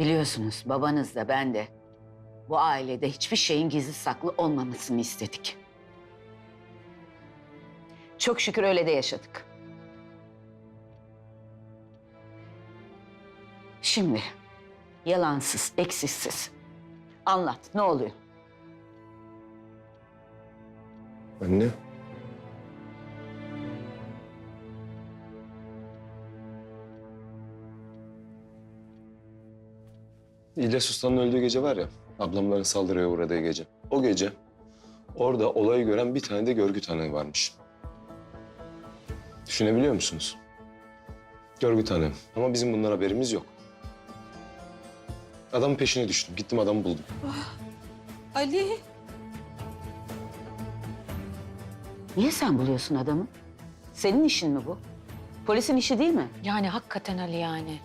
Biliyorsunuz babanız da ben de bu ailede hiçbir şeyin gizli saklı olmamasını istedik. Çok şükür öyle de yaşadık. Şimdi yalansız, eksiksiz. Anlat ne oluyor? Anne. İlyas Usta'nın öldüğü gece var ya, ablamların saldırıya uğradığı gece. O gece orada olayı gören bir tane de görgü tanığı varmış. Düşünebiliyor musunuz? Görgü tanığı. Ama bizim bundan haberimiz yok. Adamın peşine düştüm. Gittim adamı buldum. Ali. Niye sen buluyorsun adamı? Senin işin mi bu? Polisin işi değil mi? Yani hakikaten Ali yani.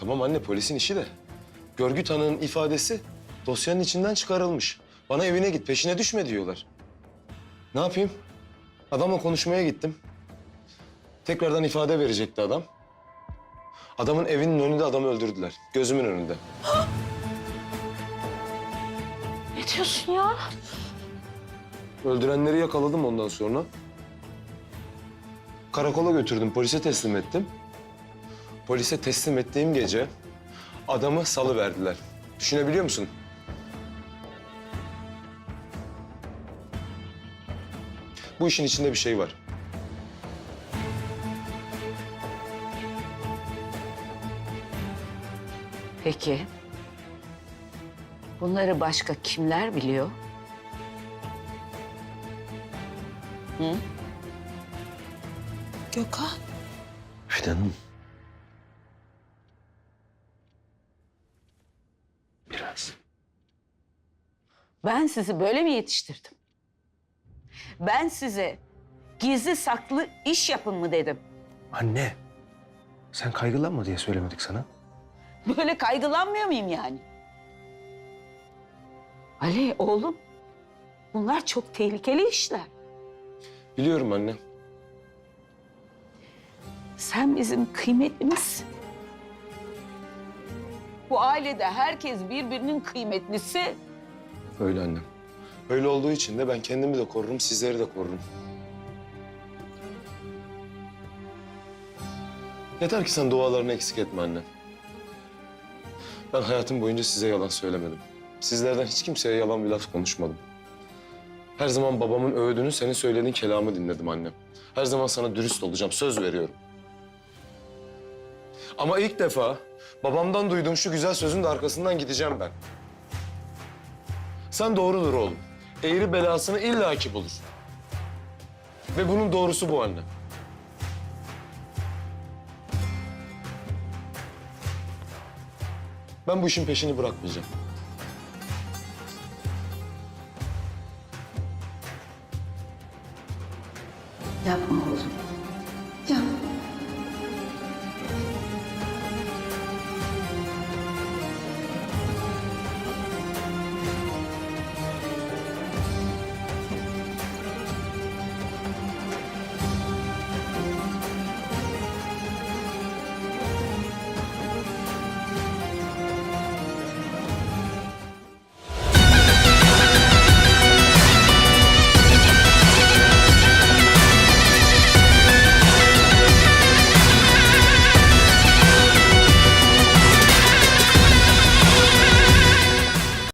Tamam anne polisin işi de. Görgü tanığının ifadesi dosyanın içinden çıkarılmış. Bana evine git peşine düşme diyorlar. Ne yapayım? Adamla konuşmaya gittim. Tekrardan ifade verecekti adam. Adamın evinin önünde adamı öldürdüler. Gözümün önünde. Ne diyorsun ya? Öldürenleri yakaladım ondan sonra. Karakola götürdüm, polise teslim ettim. Polise teslim ettiğim gece adamı salı verdiler. Düşünebiliyor musun? Bu işin içinde bir şey var. Peki. Bunları başka kimler biliyor? Gökhan. Fidan'ım. Biraz. Ben sizi böyle mi yetiştirdim? Ben size gizli saklı iş yapın mı dedim. Anne, sen kaygılanma diye söylemedik sana. Böyle kaygılanmıyor muyum yani? Ali oğlum, bunlar çok tehlikeli işler. Biliyorum anne. Sen bizim kıymetlimizsin. Bu ailede herkes birbirinin kıymetlisi. Öyle annem. Öyle olduğu için de ben kendimi de korurum, sizleri de korurum. Yeter ki sen dualarını eksik etme anne. Ben hayatım boyunca size yalan söylemedim. Sizlerden hiç kimseye yalan bir laf konuşmadım. Her zaman babamın övdüğünü, senin söylediğin kelamı dinledim annem. Her zaman sana dürüst olacağım, söz veriyorum. Ama ilk defa babamdan duyduğum şu güzel sözün de arkasından gideceğim ben. Sen doğrudur oğlum. Eğri belasını illaki bulur. Ve bunun doğrusu bu anne. Ben bu işin peşini bırakmayacağım. Yapma oğlum.